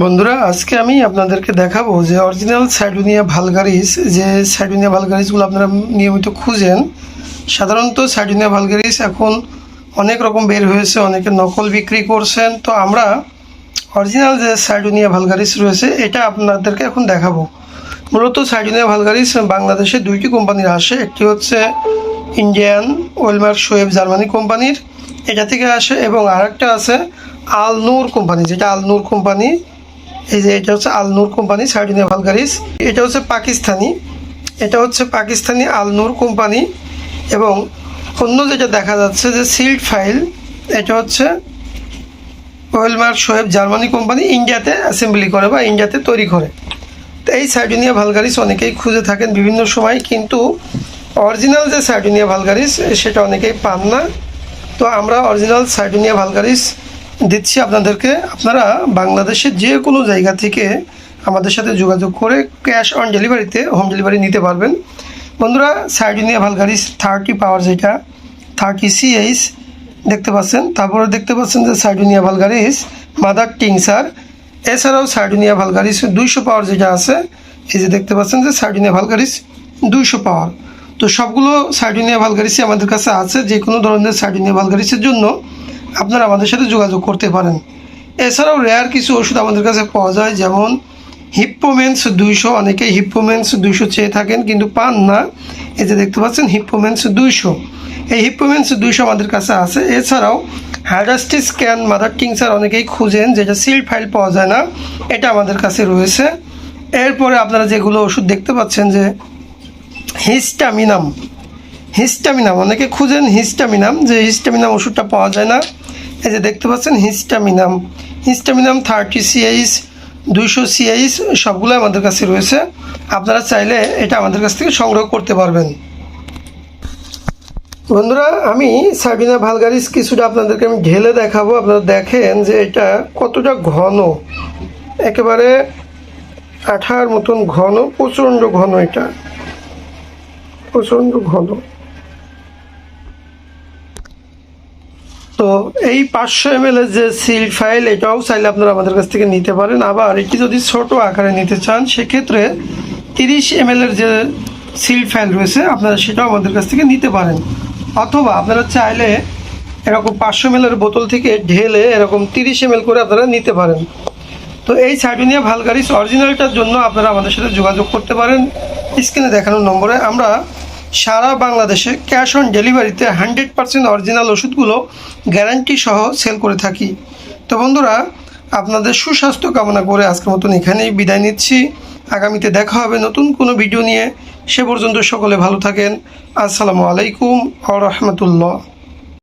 বন্ধুরা, আজকে আমি আপনাদেরকে দেখাবো যে অরিজিনাল সাইডোনিয়া ভালগারিস যে সাইডোনিয়া ভালগারিসগুলো আপনারা নিয়মিত খুঁজেন, সাধারণত সাইডোনিয়া ভালগারিস এখন অনেক রকম বের হয়েছে, অনেকে নকল বিক্রি করছেন। তো আমরা অরিজিনাল যে সাইডোনিয়া ভালগারিস রয়েছে, এটা আপনাদেরকে এখন দেখাবো। মূলত সাইডোনিয়া ভালগারিস বাংলাদেশে দুইটি কোম্পানির আসে, একটি হচ্ছে ইন্ডিয়ান ওয়েলমার্ক শোয়েব জার্মানি কোম্পানির, এটা থেকে আসে, এবং আরেকটা আছে আল নূর কোম্পানি, যেটা আল নূর কোম্পানি এই যে এটা হচ্ছে Al Noor company Sardinia vulgaris এটা হচ্ছে পাকিস্তানি। এটা হচ্ছে পাকিস্তানি আল নূর কোম্পানি এবং অন্য যেটা দেখা যাচ্ছে যে সিল্ড ফাইল, এটা হচ্ছে ওয়েলমার্ক শোয়েব জার্মানি কোম্পানি, ইন্ডিয়াতে অ্যাসেম্বলি করে বা ইন্ডিয়াতে তৈরি করে। তো এই সার্ডিনিয়া ভালগারিস অনেকেই খুঁজে থাকেন বিভিন্ন সময়, কিন্তু অরিজিনাল যে সার্ডিনিয়া ভালগারিস সেটা অনেকেই পান না। তো আমরা অরিজিনাল সার্ডিনিয়া ভালগারিস দিচ্ছি আপনাদেরকে। আপনারা বাংলাদেশের যে কোনো জায়গা থেকে আমাদের সাথে যোগাযোগ করে ক্যাশ অন ডেলিভারিতে হোম ডেলিভারি নিতে পারবেন। বন্ধুরা সার্ডিনিয়া ভালগারিস থার্টি পাওয়ার যেটা, থার্টি সিএইচ দেখতে পাচ্ছেন। তারপরে দেখতে পাচ্ছেন যে সার্ডিনিয়া ভালগারিস, মাদার টিংসার এছাড়াও সার্ডিনিয়া ভালগারিস দুইশো পাওয়ার যেটা আছে, এই যে দেখতে পাচ্ছেন যে সার্ডিনিয়া ভালগারিস দুইশো পাওয়ার। তো সবগুলো সার্ডিনিয়া ভালগারিসই আমাদের কাছে আছে যে কোনো ধরনের সার্ডিনিয়া ভালগারিসের জন্য। আপনারা আমাদের সাথে যোগাযোগ করতে পারেন। এছাড়াও রেয়ার কিছু ওষুধ আমাদের কাছে পাওয়া যায়, যেমন হিপ্পোমেন্স দুইশো, অনেকে হিপ্পোমেন্স দুইশো চেয়ে থাকেন কিন্তু পান না। এই যে দেখতে পাচ্ছেন হিপ্পোমেন্স দুইশো। এই হিপ্পোমেন্স দুইশো আমাদের কাছে আছে। এছাড়াও হাইডাস্টি স্ক্যান মাদার টিংসার অনেকেই খুঁজেন, যেটা সিল্ড ফাইল পাওয়া যায় না, এটা আমাদের কাছে রয়েছে। এরপরে আপনারা যেগুলো ওষুধ দেখতে পাচ্ছেন যে হিস্টামিনাম। হিস্টামিনাম, অনেকে খুঁজেন হিস্টামিনাম, যে হিস্টামিনাম ওষুধটা পাওয়া যায় না। এই যে দেখতে পাচ্ছেন হিস্টামিনাম। হিস্টামিনাম থার্টি সিআইস দুইশো সিআইস সবগুলো আমাদের কাছে রয়েছে। আপনারা চাইলে এটা আমাদের কাছ থেকে সংগ্রহ করতে পারবেন। বন্ধুরা, আমি সাবিনা ভালগারিস কিছুটা আপনাদেরকে আমি ঢেলে দেখাবো। আপনারা দেখেন যে এটা কতটা ঘন। একেবারে আঠার মতন ঘন, প্রচণ্ড ঘন এটা। প্রচণ্ড ঘন। তো এই পাঁচশো এম এর যে সিল ফাইল এটাও চাইলে আপনারা আমাদের কাছ থেকে নিতে পারেন। আবার এটি যদি ছোট আকারে নিতে চান, সেক্ষেত্রে তিরিশ এম এর যে সিল ফাইল রয়েছে, আপনারা সেটাও আমাদের কাছ থেকে নিতে পারেন। অথবা আপনারা চাইলে এরকম পাঁচশো এম এর বোতল থেকে ঢেলে এরকম তিরিশ এম করে আপনারা নিতে পারেন। তো এই সার্ডিনিয়া ভালগারিস অরিজিনালটার জন্য আপনারা আমাদের সাথে যোগাযোগ করতে পারেন। স্ক্রিনে দেখানোর নম্বরে আমরা সারা বাংলাদেশে ক্যাশ অন ডেলিভারিতে হান্ড্রেড পার্সেন্ট অরিজিনাল ওষুধগুলো গ্যারান্টি সহ সেল করে থাকি। তো বন্ধুরা, আপনাদের সুস্বাস্থ্য কামনা করে আজকের মতন এখানেই বিদায় নিচ্ছি। আগামীতে দেখা হবে নতুন কোনো ভিডিও নিয়ে। সে পর্যন্ত সকলে ভালো থাকেন। আসসালামু আলাইকুম আ রহমতুল্লাহ।